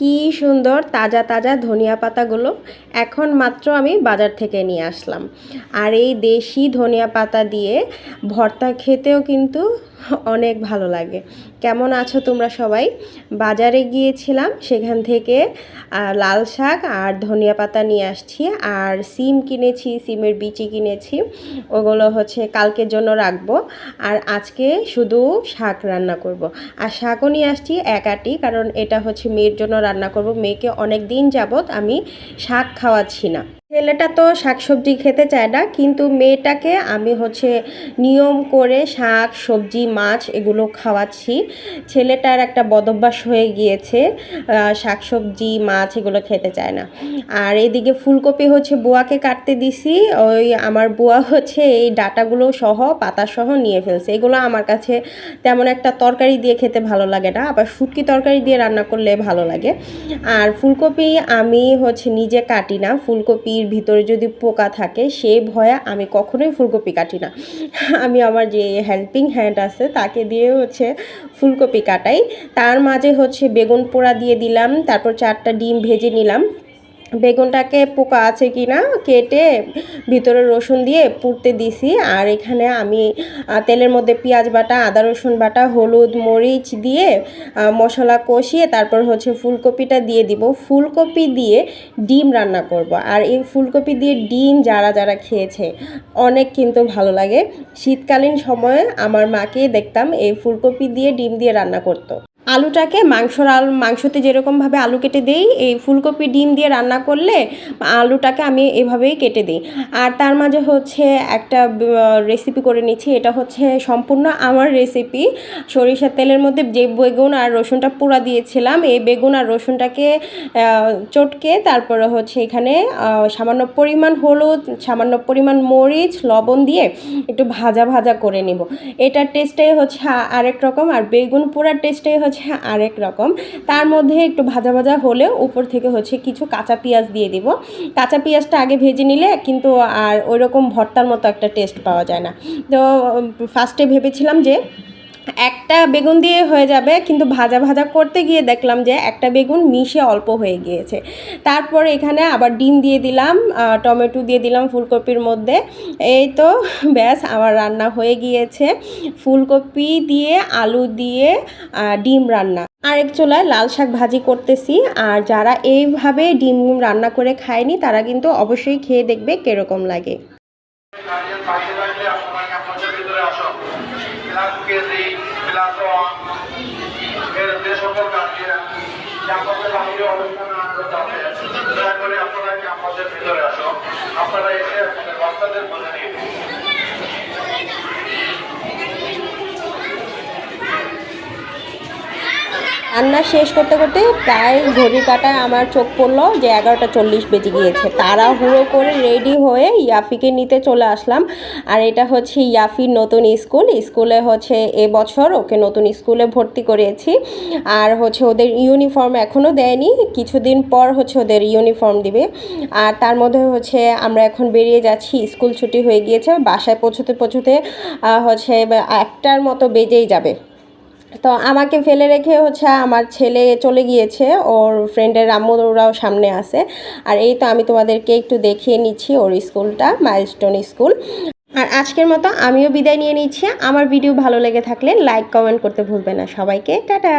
কি সুন্দর তাজা তাজা ধনিয়া পাতাগুলো। এখন মাত্র আমি বাজার থেকে নিয়ে আসলাম। আর এই দেশি ধনিয়া পাতা দিয়ে ভর্তা খেতেও কিন্তু অনেক ভালো লাগে। কেমন আছো তোমরা সবাই? বাজারে গিয়েছিলাম, সেখান থেকে লাল শাক আর ধনিয়া পাতা নিয়ে আসছি আর সিম কিনেছি, সিমের বিচি কিনেছি। ওগুলো হচ্ছে কালকের জন্য রাখব আর আজকে শুধু শাক রান্না করব। আর শাকও নিয়ে আসছি এক আটি কারণ এটা হচ্ছে মেয়ের জন্য রান্না করব। মেয়েকে অনেক দিন যাবত আমি শাক খাওয়াচ্ছি না। ছেলেটা তো শাকসবজি খেতে চায় না, কিন্তু মেয়েটাকে আমি হচ্ছে নিয়ম করে শাক, সবজি, মাছ এগুলো খাওয়াচ্ছি। ছেলেটার একটা বদভ্যাস হয়ে গিয়েছে শাকসবজি, মাছ এগুলো খেতে চায় না। আর এদিকে ফুলকপি হচ্ছে বুয়াকে কাটতে দিছি, ওই আমার বুয়া হচ্ছে এই ডাটাগুলো সহ, পাতা সহ নিয়ে ফেলছে। এগুলো আমার কাছে তেমন একটা তরকারি দিয়ে খেতে ভালো লাগে না, আবার শুটকি তরকারি দিয়ে রান্না করলে ভালো লাগে। আর ফুলকপি আমি হচ্ছে নিজে কাটি না ফুলকপির ভিতরে যদি পোকা থাকে, সেই ভয়ে আমি কখনোই ফুলকপি কাটি না। আমি আমার যে হেল্পিং হ্যান্ড আছে, তাকে দিয়ে হচ্ছে ফুলকপি কাটাই। তার মাঝে হচ্ছে বেগুন পোড়া দিয়ে দিলাম, তারপর চারটা ডিম ভেজে নিলাম। বেগুনটাকে পোকা আছে কি না কেটে ভিতরে রসুন দিয়ে পুড়তে দিছি। আর এখানে আমি তেলের মধ্যে পেঁয়াজ বাটা, আদা রসুন বাটা, হলুদ মরিচ দিয়ে মশলা কষিয়ে তারপর হচ্ছে ফুলকপিটা দিয়ে দিব। ফুলকপি দিয়ে ডিম রান্না করব। আর এই ফুলকপি দিয়ে ডিম যারা যারা খেয়েছে, অনেক কিন্তু ভালো লাগে। শীতকালীন সময়ে আমার মাকে দেখতাম এই ফুলকপি দিয়ে ডিম দিয়ে রান্না করতো। আলুটাকে মাংসর আলু, মাংসতে যেরকমভাবে আলু কেটে দিই, এই ফুলকপি ডিম দিয়ে রান্না করলে আলুটাকে আমি এভাবেই কেটে দিই। আর তার মাঝে হচ্ছে একটা রেসিপি করে নিচ্ছি, এটা হচ্ছে সম্পূর্ণ আমার রেসিপি সরিষার তেলের মধ্যে যে বেগুন আর রসুনটা পুরা দিয়েছিলাম, এই বেগুন আর রসুনটাকে চটকে তারপরে হচ্ছে এখানে সামান্য পরিমাণ হলুদ, সামান্য পরিমাণ মরিচ, লবণ দিয়ে একটু ভাজা ভাজা করে নিব। এটার টেস্টটাই হচ্ছে আরেক রকম। আর বেগুন পোড়ার টেস্টটাই হচ্ছে আরেক রকম। তার মধ্যে একটু ভাজা ভাজা হলে উপর থেকে হচ্ছে কিছু কাঁচা পেঁয়াজ দিয়ে দিব। কাঁচা পেঁয়াজটা আগে ভেজে নিলে কিন্তু আর ওই রকম ভর্তার মতো একটা টেস্ট পাওয়া যায় না। তো ফার্স্টে ভেবেছিলাম যে একটা বেগুন দিয়ে হয়ে যাবে, কিন্তু ভাজা ভাজা করতে গিয়ে দেখলাম যে একটা বেগুন মিশে অল্প হয়ে গিয়েছে। তারপর এখানে আবার ডিম দিয়ে দিলাম টমেটো দিয়ে দিলাম ফুলকপির মধ্যে। এই তো, ব্যাস, আমার রান্না হয়ে গিয়েছে। ফুলকপি দিয়ে, আলু দিয়ে ডিম রান্না। আরেক চুলায় লাল শাক ভাজি করতেছি, আর যারা এইভাবে ডিম রান্না করে খায়নি, তারা কিন্তু অবশ্যই খেয়ে দেখবে কীরকম লাগে। বাইরে রাখলে আপনারা ক্যাম্পাসের ভিতরে আসুন ক্লাস কেজি ক্লাস ওয়ান, এর যে সকল গার্জিয়ান ক্যাম্পাসের বাইরে অনুষ্ঠানে আনন্দ আছে দয়া করে আপনারা ক্যাম্পাসের ভিতরে আসুন আপনারা এসে আপনাদের বাচ্চাদের বলে নিন রান্না শেষ করতে করতে প্রায় ঘড়ি কাটায় আমার চোখ পড়ল যে এগারোটা চল্লিশ বেজে গিয়েছে। তাড়াহুড়ো করে রেডি হয়ে ইয়াফিকে নিতে চলে আসলাম। আর এটা হচ্ছে ইয়াফির নতুন স্কুল। স্কুলে হচ্ছে এবছর ওকে নতুন স্কুলে ভর্তি করিয়েছি আর হচ্ছে ওদের ইউনিফর্ম এখনও দেয়নি। কিছুদিন পর হচ্ছে ওদের ইউনিফর্ম দিবে। আর তার মধ্যে হচ্ছে আমরা এখন বেরিয়ে যাচ্ছি। স্কুল ছুটি হয়ে গিয়েছে। বাসায় পৌঁছতে পৌঁছতে হচ্ছে একটার মতো বেজেই যাবে। তো আমাকে ফেলে রেখে হচ্ছে আমার ছেলে চলে গিয়েছে, ওর ফ্রেন্ডের আম্মুরাও সামনে আছে। আর এই তো আমি তোমাদেরকে একটু দেখিয়ে নিচ্ছি ওর স্কুলটা মাইলস্টোন স্কুল। আর আজকের মতো আমিও বিদায় নিয়ে নিচ্ছি। আমার ভিডিও ভালো লেগে থাকলে লাইক কমেন্ট করতে ভুলবে না সবাইকে। টাটা!